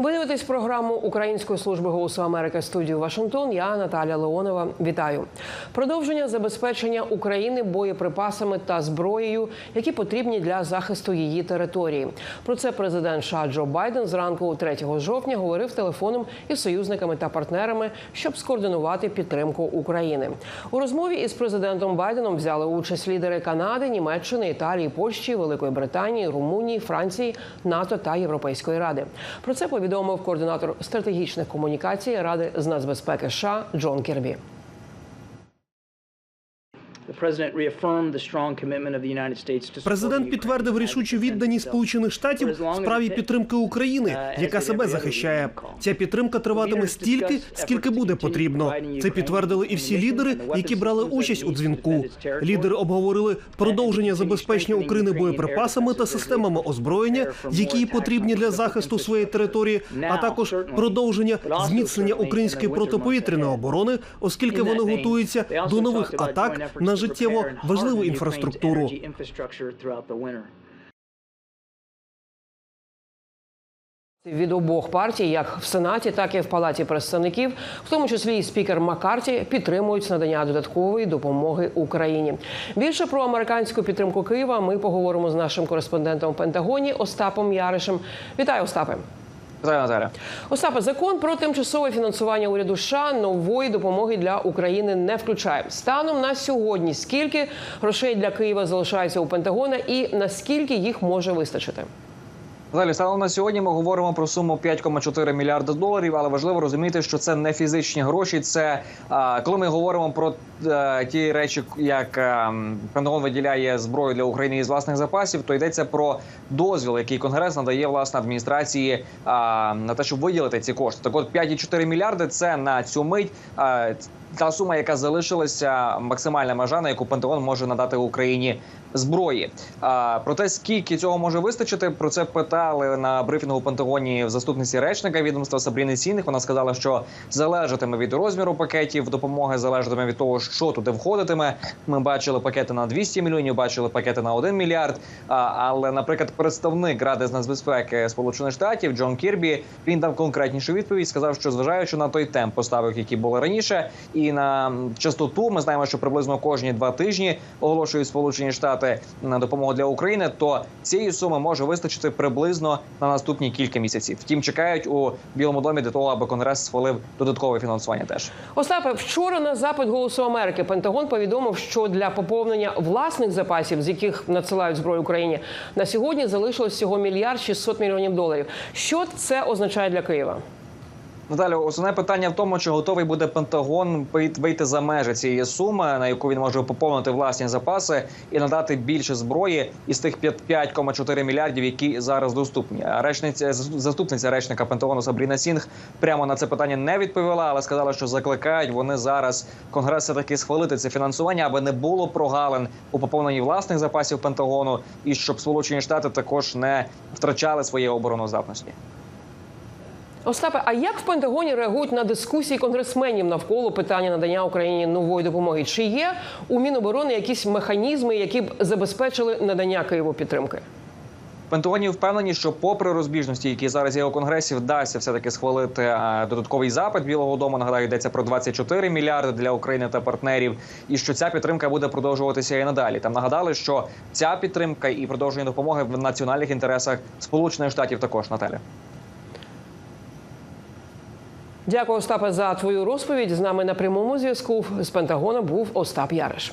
Ви дивитесь програму Української служби голосу Америки студію Вашингтон. Я Наталя Леонова. Вітаю. Продовження забезпечення України боєприпасами та зброєю, які потрібні для захисту її території. Про це президент США Джо Байден зранку 3 жовтня говорив телефоном із союзниками та партнерами, щоб скоординувати підтримку України. У розмові із президентом Байденом взяли участь лідери Канади, Німеччини, Італії, Польщі, Великої Британії, Румунії, Франції, НАТО та Європейської ради. Про це повідомив координатор стратегічних комунікацій Ради з нацбезпеки США Джон Кірбі. Президент підтвердив рішучу відданість Сполучених Штатів справі підтримки України, яка себе захищає. Ця підтримка триватиме стільки, скільки буде потрібно. Це підтвердили і всі лідери, які брали участь у дзвінку. Лідери обговорили продовження забезпечення України боєприпасами та системами озброєння, які їй потрібні для захисту своєї території, а також продовження зміцнення української протиповітряної оборони, оскільки вони готуються до нових атак на життєво важливу інфраструктуру. Від обох партій, як в Сенаті, так і в Палаті представників, в тому числі і спікер Маккарті, підтримують надання додаткової допомоги Україні. Більше про американську підтримку Києва ми поговоримо з нашим кореспондентом в Пентагоні Остапом Яришем. Вітаю, Остапе. Вітаю, Остапа закон про тимчасове фінансування уряду США нової допомоги для України не включає. Станом на сьогодні скільки грошей для Києва залишається у Пентагона і наскільки їх може вистачити? Далі станом на сьогодні ми говоримо про суму 5,4 мільярда доларів, але важливо розуміти, що це не фізичні гроші. Це коли ми говоримо про а, ті речі, як а, Пентагон виділяє зброю для України із власних запасів, то йдеться про дозвіл, який конгрес надає власне адміністрації а, на те, щоб виділити ці кошти. Так, от 5,4 мільярди це на цю мить. Та сума, яка залишилася, максимальна межа, на яку Пентагон може надати Україні зброї. А про те, скільки цього може вистачити, про це питали на брифінгу Пентагоні в заступниці речника відомства Сабріни Сінних. Вона сказала, що залежатиме від розміру пакетів допомоги, залежатиме від того, що туди входитиме. Ми бачили пакети на 200 мільйонів, бачили пакети на 1 мільярд. А, але, наприклад, представник ради з нацбезпеки Сполучених Штатів Джон Кірбі він дав конкретнішу відповідь. Сказав, що зважаючи на той темп поставок, які були раніше, і на частоту, ми знаємо, що приблизно кожні два тижні оголошують Сполучені Штати на допомогу для України. То цієї суми може вистачити приблизно на наступні кілька місяців. Втім, чекають у Білому домі для того, аби конгрес схвалив додаткове фінансування. Теж Остапе, вчора на запит Голосу Америки Пентагон повідомив, що для поповнення власних запасів, з яких надсилають зброю Україні, на сьогодні залишилось всього мільярд 600 мільйонів доларів. Що це означає для Києва? Наталю, основне питання в тому, чи готовий буде Пентагон вийти за межі цієї суми, на яку він може поповнити власні запаси і надати більше зброї із тих 5,4 мільярдів, які зараз доступні. Речниця заступниця речника Пентагону Сабріна Сінг прямо на це питання не відповіла, але сказала, що закликають вони зараз конгрес таки схвалити це фінансування, аби не було прогалин у поповненні власних запасів Пентагону, і щоб Сполучені Штати також не втрачали своєї обороноздатності. Остапе, а як в Пентагоні реагують на дискусії конгресменів навколо питання надання Україні нової допомоги? Чи є у Міноборони якісь механізми, які б забезпечили надання Києву підтримки? Пентагоні впевнені, що, попри розбіжності, які зараз є у конгресі, вдасться все таки схвалити додатковий запит Білого Дому. Нагадаю, йдеться про 24 мільярди для України та партнерів, і що ця підтримка буде продовжуватися і надалі. Там нагадали, що ця підтримка і продовження допомоги в національних інтересах Сполучених Штатів також Наталя. Дякую, Остапе, за твою розповідь. З нами на прямому зв'язку з Пентагоном був Остап Яриш.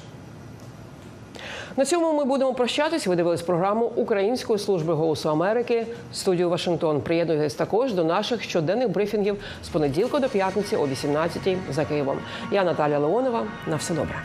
На цьому ми будемо прощатись. Ви дивились програму Української служби голосу Америки студію Вашингтон. Приєднуйтесь також до наших щоденних брифінгів з понеділка до п'ятниці о 18 за Києвом. Я Наталя Леонова. На все добре.